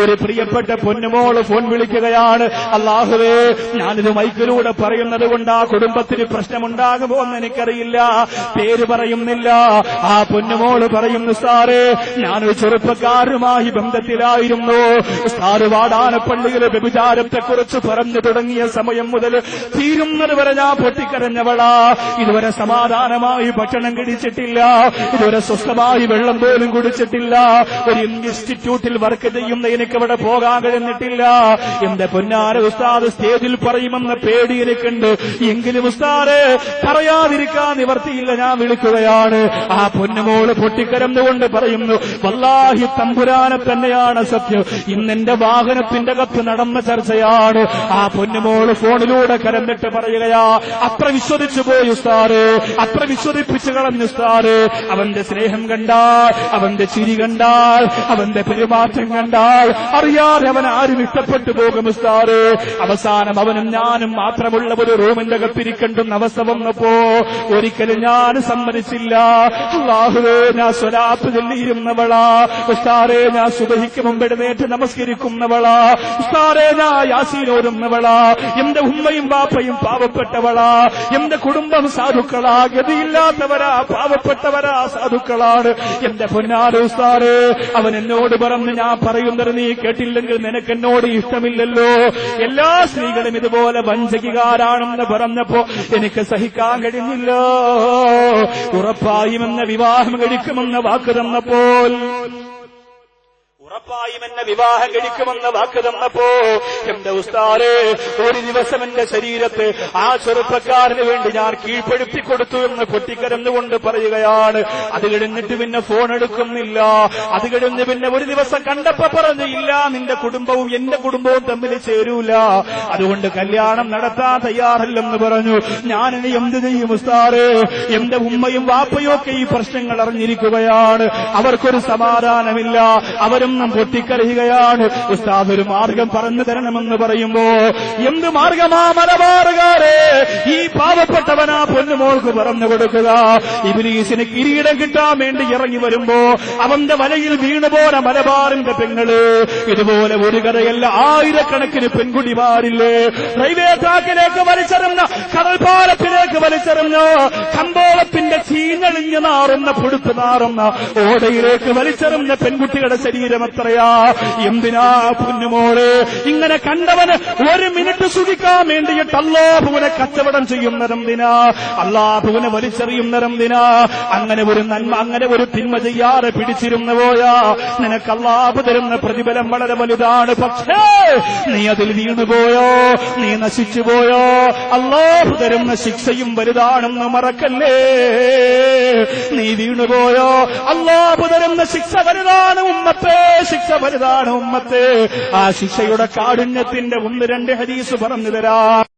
ഒരു പ്രിയപ്പെട്ട പൊന്നുമോൾ ഫോൺ വിളിക്കുകയാണ്. അള്ളാഹുവേ ഞാനിത് മൈക്കിലൂടെ പറയുന്നത് കൊണ്ട് ആ കുടുംബത്തിന് പ്രശ്നമുണ്ടാകുമോ എന്ന് എനിക്കറിയില്ല. പേര് പറയുന്നില്ല. ആ പൊന്നുമോൾ പറയുന്നു സാറേ ഞാനൊരു ചെറുപ്പക്കാരുമായി ബന്ധത്തിലായിരുന്നു. സാറ് വാടാനപ്പള്ളിയിലെ വ്യഭിചാരത്തെക്കുറിച്ച് പറഞ്ഞു തുടങ്ങിയ സമയം മുതൽ തീരുന്നത് വരെ ഞാൻ പൊട്ടിക്കരഞ്ഞവളാ. ഇതുവരെ സമാധാനമായി ഭക്ഷണം കഴിച്ചിട്ടില്ല. ഇതുവരെ സ്വസ്ഥമായി വെള്ളം പോലും കുടിച്ചിട്ടില്ല. ഒരു ഇൻസ്റ്റിറ്റ്യൂട്ടിൽ വർക്ക് ചെയ്യുന്ന എനിക്ക് അവിടെ പോകാൻ കഴിഞ്ഞിട്ടില്ല എന്റെ പൊന്നാര ഉസ്താദ് സ്റ്റേജിൽ പറയുമെന്ന് പേടി എനിക്കുണ്ട്. എങ്കിലും ഉസ്താദ് പറയാതിരിക്കാൻ നിവർത്തിയില്ല ഞാൻ വിളിക്കുകയാണ്. ആ പൊന്നുമോൾ പൊട്ടിക്കരന്നുകൊണ്ട് പറയുന്നു വല്ലാഹി തമ്പുരാനെ തന്നെയാണ് സത്യം. ഇന്നെന്റെ വാഹനത്തിന്റെ കത്ത് നടന്ന ചർച്ചയാണ്. ആ പൊന്നുമോൾ ഫോണിലൂടെ കരന്നിട്ട് പറയുകയാ അത്ര വിശ്വസിച്ചു പോയി ഉസ്താറ് അത്ര വിശ്വസിപ്പിച്ചു കളഞ്ഞു ഉസ്താറ് അവന്റെ സ്നേഹം കണ്ടാൽ അവന്റെ ചിരി കണ്ടാൽ അവന്റെ പെരുമാറ്റം കണ്ടാൽ അറിയാതെ അവൻ ആരും ഇഷ്ടപ്പെട്ടു പോകും ഉസ്താറ് അവസാനം അവനും ഞാനും മാത്രമുള്ള ഒരു റൂമിന്റെ കത്തിരിക്കേണ്ടുന്ന അവസ്ഥ വന്നപ്പോ ഒരിക്കലും ഞാൻ സമ്മതിച്ചില്ല. അള്ളാഹുവേ ഞാൻ സ്വലാത്ത് ചൊല്ലിയിരുന്നവളാ. ഉസ്താറെ ഞാൻ സുബഹിക്ക് മുമ്പെടുന്നേറ്റ് നമസ്കരിക്കുന്നവളാ. ഉസ്താറെ ഞാൻ യാസീനോരുന്നവളാ എന്റെ ഉമ്മയും ബാപ്പയും പാവപ്പെട്ടവളാ. എന്റെ കുടുംബം സാധുക്കളാ. ഗതിയില്ലാത്തവരാ പാവപ്പെട്ടവരാ സാധുക്കളാണ്. എന്റെ പൊന്നാട് ഉസ്താറ് അവൻ എന്നോട് പറഞ്ഞ് ഞാൻ പറയുന്നത് കേട്ടില്ലെങ്കിൽ നിനക്ക് എന്നോട് ഇഷ്ടമില്ലല്ലോ. എല്ലാ സ്ത്രീകളും ഇതുപോലെ വഞ്ചകികാരാണെന്ന് പറഞ്ഞപ്പോ എനിക്ക് സഹിക്കാൻ കഴിഞ്ഞില്ല. ഉറപ്പായും വിവാഹം കഴിക്കുമെന്ന വാക്ക് തന്നപ്പോൾ ഉറപ്പായും എന്നെ വിവാഹം കഴിക്കുമെന്ന് വാക്ക് തന്നപ്പോ എന്റെ ഉസ്താറെ ഒരു ദിവസം എന്റെ ശരീരത്ത് ആ ചെറുപ്പക്കാരന് വേണ്ടി ഞാൻ കീഴ്പ്പെടുത്തി കൊടുത്തു എന്ന് പൊട്ടിക്കരന്നുകൊണ്ട് പറയുകയാണ്. അത് കഴിഞ്ഞിട്ട് പിന്നെ ഫോൺ എടുക്കുന്നില്ല. അത് കഴിഞ്ഞ് പിന്നെ ഒരു ദിവസം കണ്ടപ്പോ പറഞ്ഞു ഇല്ല നിന്റെ കുടുംബവും എന്റെ കുടുംബവും തമ്മിൽ ചേരൂല. അതുകൊണ്ട് കല്യാണം നടത്താൻ തയ്യാറല്ലെന്ന് പറഞ്ഞു. ഞാൻ ഇനി എന്ത് ചെയ്യും ഉസ്താരെ എന്റെ ഉമ്മയും വാപ്പയും ഒക്കെ ഈ പ്രശ്നങ്ങൾ അറിഞ്ഞിരിക്കുകയാണ്. അവർക്കൊരു സമാധാനമില്ല. അവരൊന്നും പൊട്ടിക്കരയുകയാണ്. ഉസ്താദ് ഒരു മാർഗം പറഞ്ഞു തരണമെന്ന് പറയുമ്പോ എന്ത് മാർഗമാ മലബാറുകാരെ? ഈ പാവപ്പെട്ടവനാ പൊന്നുമോൾക്ക് പറഞ്ഞു കൊടുക്കുക. ഇബിലീസിന് കിരീടം കിട്ടാൻ വേണ്ടി ഇറങ്ങി വരുമ്പോ അവന്റെ വലയിൽ വീണുപോലെ മലബാറിന്റെ പെങ്ങൾ ഇതുപോലെ ഒരു കഥയല്ല ആയിരക്കണക്കിന് പെൺകുടിമാരില്ലേ? റെയിൽവേ ട്രാക്കിലേക്ക് വലിച്ചെറിഞ്ഞ കടൽപ്പാലത്തിലേക്ക് വലിച്ചെറിഞ്ഞ കമ്പോളത്തിന്റെ ചീഞ്ഞളിഞ്ഞ് നാറുന്ന പുടുത്ത് നാറുന്ന ഓടയിലേക്ക് വലിച്ചെറിഞ്ഞ പെൺകുട്ടികളുടെ ശരീരം എത്രയാ എന്തിനാ പുന്നുമോൾ ഇങ്ങനെ കണ്ടവന് ഒരു മിനിറ്റ് സുഖിക്കാൻ വേണ്ടിയിട്ട് അല്ലാഹുവിനെ കച്ചവടം ചെയ്യുന്നതെന്തിനാ? അല്ലാഹുവിനെ വലിച്ചെറിയുന്നതെന്തിനാ? അങ്ങനെ ഒരു നന്മ അങ്ങനെ ഒരു തിന്മ ചെയ്യാതെ പിടിച്ചിരുന്നു പോയാ. നിനക്ക് അല്ലാഹു തരുന്ന പ്രതിഫലം വളരെ വലുതാണ്. പക്ഷേ നീ അതിൽ വീണുപോയോ നീ നശിച്ചുപോയോ അല്ലാഹു തരുന്ന ശിക്ഷയും വലുതാണെന്ന് മറക്കല്ലേ? നീ വീണുപോയോ അല്ലാഹു തരുന്ന ശിക്ഷ വലുതാണ് ഉമ്മത്തെ. ശിക്ഷ വലുതാണ് ഉമ്മത്തെ. ആ ശിക്ഷയുടെ കാഠിന്യത്തിന്റെ ഒന്ന് രണ്ട് ഹദീസ് പറഞ്ഞു തരാം.